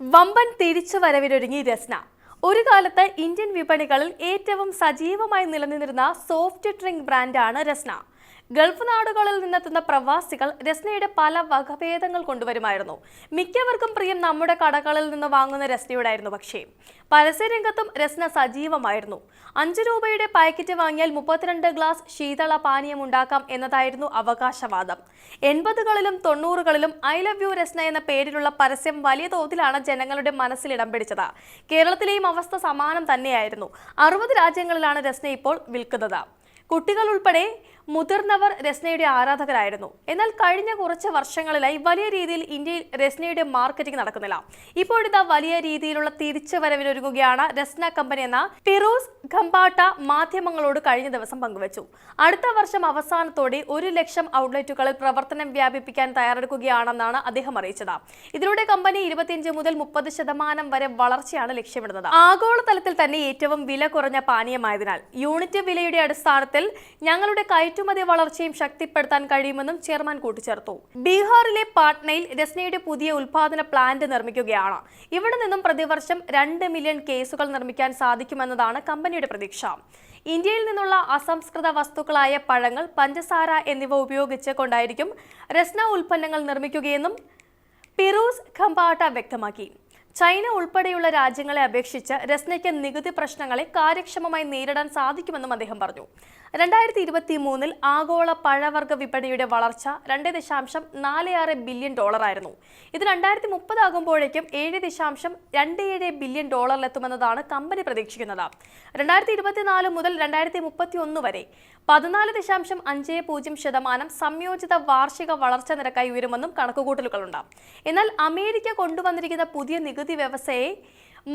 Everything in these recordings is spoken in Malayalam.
വമ്പൻ തിരിച്ചു വരവിലൊരുങ്ങി രസ്ന. ഒരു കാലത്ത് ഇന്ത്യൻ വിപണികളിൽ ഏറ്റവും സജീവമായി നിലനിന്നിരുന്ന സോഫ്റ്റ് ഡ്രിങ്ക് ബ്രാൻഡാണ് രസ്ന. ഗൾഫ് നാടുകളിൽ നിന്നെത്തുന്ന പ്രവാസികൾ രസ്നയുടെ പല വകഭേദങ്ങൾ കൊണ്ടുവരുമായിരുന്നു. മിക്കവർക്കും പ്രിയം നമ്മുടെ കടകളിൽ നിന്ന് വാങ്ങുന്ന രസ്നയോടായിരുന്നു പക്ഷേ പരസ്യരംഗത്തും രസ്ന സജീവമായിരുന്നു. അഞ്ചു രൂപയുടെ പാക്കറ്റ് വാങ്ങിയാൽ മുപ്പത്തിരണ്ട് ഗ്ലാസ് ശീതള പാനീയം ഉണ്ടാക്കാം എന്നതായിരുന്നു അവകാശവാദം. എൺപതുകളിലും തൊണ്ണൂറുകളിലും ഐ ലവ് യു രസ്ന എന്ന പേരിലുള്ള പരസ്യം വലിയ തോതിലാണ് ജനങ്ങളുടെ മനസ്സിൽ ഇടം പിടിച്ചത്. കേരളത്തിലെയും അവസ്ഥ സമാനം തന്നെയായിരുന്നു. അറുപത് രാജ്യങ്ങളിലാണ് രസ്ന ഇപ്പോൾ വിൽക്കുന്നത്. കുട്ടികൾ ഉൾപ്പെടെ മുതിർന്നവർ രസ്നയുടെ ആരാധകരായിരുന്നു. എന്നാൽ കഴിഞ്ഞ കുറച്ച് വർഷങ്ങളിലായി വലിയ രീതിയിൽ ഇന്ത്യയിൽ രസ്നയുടെ മാർക്കറ്റിംഗ് നടക്കുന്നില്ല. ഇപ്പോഴിതാ വലിയ രീതിയിലുള്ള തിരിച്ചുവരവിനൊരുങ്ങുകയാണ് രസ്ന കമ്പനി എന്ന ഫിറോസ് ഖമ്പാട്ട മാധ്യമങ്ങളോട് കഴിഞ്ഞ ദിവസം പങ്കുവച്ചു. അടുത്ത വർഷം അവസാനത്തോടെ ഒരു ലക്ഷം ഔട്ട്ലെറ്റുകളിൽ പ്രവർത്തനം വ്യാപിപ്പിക്കാൻ തയ്യാറെടുക്കുകയാണെന്നാണ് അദ്ദേഹം അറിയിച്ചത്. ഇതിലൂടെ കമ്പനി ഇരുപത്തിയഞ്ച് മുതൽ മുപ്പത് ശതമാനം വരെ വളർച്ചയാണ് ലക്ഷ്യമിടുന്നത്. ആഗോളതലത്തിൽ തന്നെ ഏറ്റവും വില കുറഞ്ഞ പാനീയമായതിനാൽ യൂണിറ്റ് വിലയുടെ അടിസ്ഥാനത്തിൽ ഞങ്ങളുടെ കയറ്റുമതി വളർച്ചയും ശക്തിപ്പെടുത്താൻ കഴിയുമെന്നും ചെയർമാൻ കൂട്ടിച്ചേർത്തു. ബീഹാറിലെ പാട്നയിൽ രസ്നയുടെ പുതിയ ഉൽപാദന പ്ലാന്റ് നിർമ്മിക്കുകയാണ്. ഇവിടെ നിന്നും പ്രതിവർഷം രണ്ട് മില്യൺ കേസുകൾ നിർമ്മിക്കാൻ സാധിക്കുമെന്നതാണ് കമ്പനിയുടെ പ്രതീക്ഷ. ഇന്ത്യയിൽ നിന്നുള്ള അസംസ്കൃത വസ്തുക്കളായ പഴങ്ങൾ പഞ്ചസാര എന്നിവ ഉപയോഗിച്ച് കൊണ്ടായിരിക്കും രസ്ന ഉൽപ്പന്നങ്ങൾ നിർമ്മിക്കുകയെന്നും പിറൂസ് ഖമ്പാട്ട വ്യക്തമാക്കി. ചൈന ഉൾപ്പെടെയുള്ള രാജ്യങ്ങളെ അപേക്ഷിച്ച് രസ്നയ്ക്ക് നികുതി പ്രശ്നങ്ങളെ കാര്യക്ഷമമായി നേരിടാൻ സാധിക്കുമെന്നും അദ്ദേഹം പറഞ്ഞു. രണ്ടായിരത്തി ഇരുപത്തി മൂന്നിൽ ആഗോള പഴവർഗ വിപണിയുടെ വളർച്ച രണ്ട് ദശാംശം നാല് ആറ് ബില്യൺ ഡോളറായിരുന്നു ഇത് രണ്ടായിരത്തി മുപ്പതാകുമ്പോഴേക്കും ഏഴ് ദശാംശം രണ്ട് ഏഴ് ബില്യൺ ഡോളറിലെത്തുമെന്നതാണ് കമ്പനി പ്രതീക്ഷിക്കുന്നത്. രണ്ടായിരത്തി ഇരുപത്തിനാല് മുതൽ രണ്ടായിരത്തി മുപ്പത്തി ഒന്ന് വരെ പതിനാല് ദശാംശം അഞ്ച് പൂജ്യം ശതമാനം സംയോജിത വാർഷിക വളർച്ചാ നിരക്കായി ഉയരുമെന്നും കണക്കുകൂട്ടലുകളുണ്ട്. എന്നാൽ അമേരിക്ക കൊണ്ടുവന്നിരിക്കുന്ന പുതിയ നികുതി വ്യവസ്ഥയെ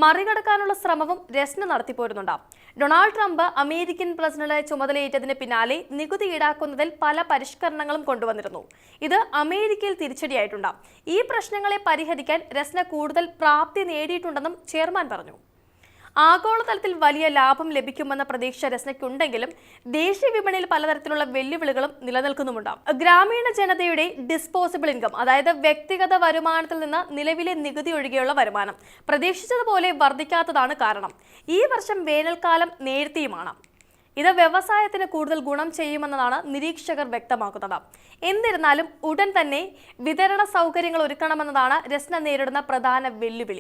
മറികടക്കാനുള്ള ശ്രമവും രസ്ന നടത്തിപ്പോരുന്നുണ്ട്. ഡൊണാൾഡ് ട്രംപ് അമേരിക്കൻ പ്രസിഡന്റായി ചുമതലയേറ്റതിന് പിന്നാലെ നികുതി ഈടാക്കുന്നതിൽ പല പരിഷ്കരണങ്ങളും കൊണ്ടുവന്നിരുന്നു. ഇത് അമേരിക്കയിൽ തിരിച്ചടിയായിട്ടുണ്ട്. ഈ പ്രശ്നങ്ങളെ പരിഹരിക്കാൻ രസ്ന കൂടുതൽ പ്രാപ്തി നേടിയിട്ടുണ്ടെന്നും ചെയർമാൻ പറഞ്ഞു. ആഗോളതലത്തിൽ വലിയ ലാഭം ലഭിക്കുമെന്ന പ്രതീക്ഷ രസനയ്ക്കുണ്ടെങ്കിലും ദേശീയ വിപണിയിൽ പലതരത്തിലുള്ള വെല്ലുവിളികളും നിലനിൽക്കുന്നുമുണ്ട് ഗ്രാമീണ ജനതയുടെ ഡിസ്പോസിബിൾ ഇൻകം അതായത് വ്യക്തിഗത വരുമാനത്തിൽ നിന്ന് നിലവിലെ നികുതി ഒഴികെയുള്ള വരുമാനം പ്രതീക്ഷിച്ചതുപോലെ വർദ്ധിക്കാത്തതാണ് കാരണം. ഈ വർഷം വേനൽക്കാലം നേരത്തെയുമാണ്. ഇത് വ്യവസായത്തിന് കൂടുതൽ ഗുണം ചെയ്യുമെന്നതാണ് നിരീക്ഷകർ വ്യക്തമാക്കുന്നത്. എന്നിരുന്നാലും ഉടൻ തന്നെ വിതരണ സൗകര്യങ്ങൾ ഒരുക്കണമെന്നതാണ് രസ്ന നേരിടുന്ന പ്രധാന വെല്ലുവിളി.